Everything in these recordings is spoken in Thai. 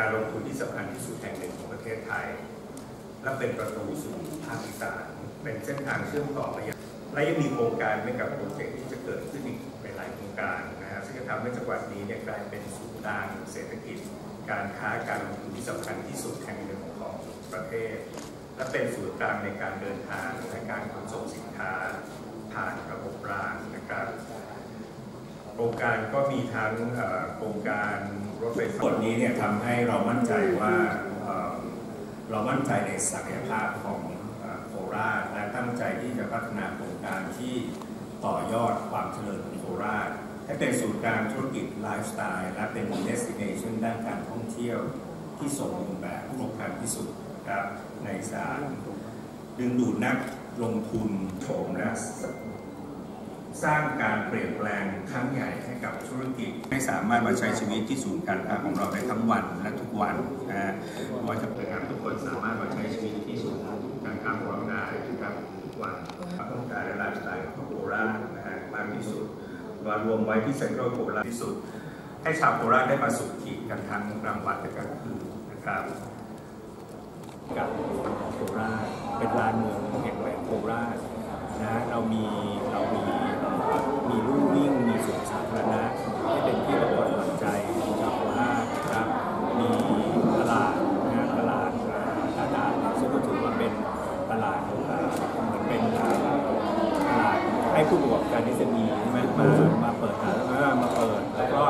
การลงทุนที่สำคัญที่สุดแห่งหนึ่งของประเทศไทย และเป็นประตูสู่ภาคอีสานเป็นเส้นทางเชื่อมต่อไปยังและยังมีโครงการไม่กับโปรเจกต์ที่จะเกิดขึ้นอีกหลายโครงการนะฮะซึ่งจะทำให้จังหวัดนี้เนี่ยกลายเป็นศูนย์กลางเศรษฐกิจ การค้าการลงทุนที่สำคัญที่สุดแห่งหนึ่งของประเทศ และเป็นศูนย์กลางในการเดินทางและการขนส่งสินค้า ผ่านระบบรางนะครับ โครงการก็มีทั้งโครงการรถไฟฟ้าบทนี้เนี่ยทำให้เรามั่นใจว่าเรามั่นใจในศักยภาพของโคราชและตั้งใจที่จะพัฒนาโครงการที่ต่อยอดความเจริญของโคราช ให้เป็นศูนย์กลางธุรกิจไลฟ์สไตล์และเป็น destination ด้านการท่องเที่ยวที่สมบูรณ์แบบครบครันที่สุดครับในสารดึงดูดนักลงทุนโฉมและส ร้างการเปลี่ยนแปลงครั้งใหญ่ให้กับธุรกิจ ให้สามารถมาใช้ชีวิตที่ศูนย์การค้าของเราได้ทั้งวันและทุกวันนะฮะเพราะว่าจะเป็นการทุกคนสามารถมาใช้ชีวิตที่ศูนย์การค้าของเราได้นะครับทุกวันต้องการและไลฟ์สไตล์ของโคราชนะฮะมากที่สุดมารวมไว้ที่เซ็นทรัลโคราชที่สุด ให้ชาวโคราชได้มาสุขขีดกันทั้งกลางวันและกลางคืนนะครับกับโคราชเป็นลานเมืองแห่งแหวนโคราชนะเรามีเรามีลู่วิ่งมีสวนสาธารณะให้เป็นที่ระลึกหลังใจของชาวโคราชนะครับมีตลาดนะตลาดตลาดซึ่งก็ถือว่าเป็นตลาดเอ่อเหมือนเป็นตลาดให้ ผู้ประกอบการที่จะมีใช่ไหมมามาเปิดร้านอ่ามาเปิดแล้วก็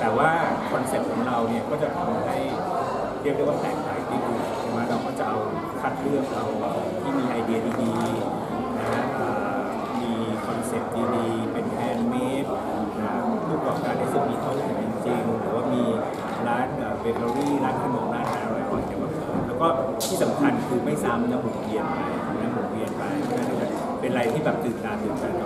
แต่ว่าคอนเซ็ปต์ของเราเนี่ยก็จะทำให้เรียกได้ว่าแตกต่างที่อื่นใช่ไหมเราก็จะเอาคัดเลือกเอาที่มีไอเดียดีๆนะฮะมีคอนเซ็ปต์ดีๆเป็นแฮนด์เมดนะผู้ประกอบการที่จะมีเขาถึงจริงๆหรือว่ามีร้านเบเกอรี่ร้านขนมร้านอาหารอร่อยๆเนี่ยมาเปิดแล้วก็ที่สำคัญคือไม่ซ้ำนะหมุนเวียนไปนะหมุนเวียนไปนะเป็นอะไรที่แบบตื่นตาตื่นใจตลอดเวลา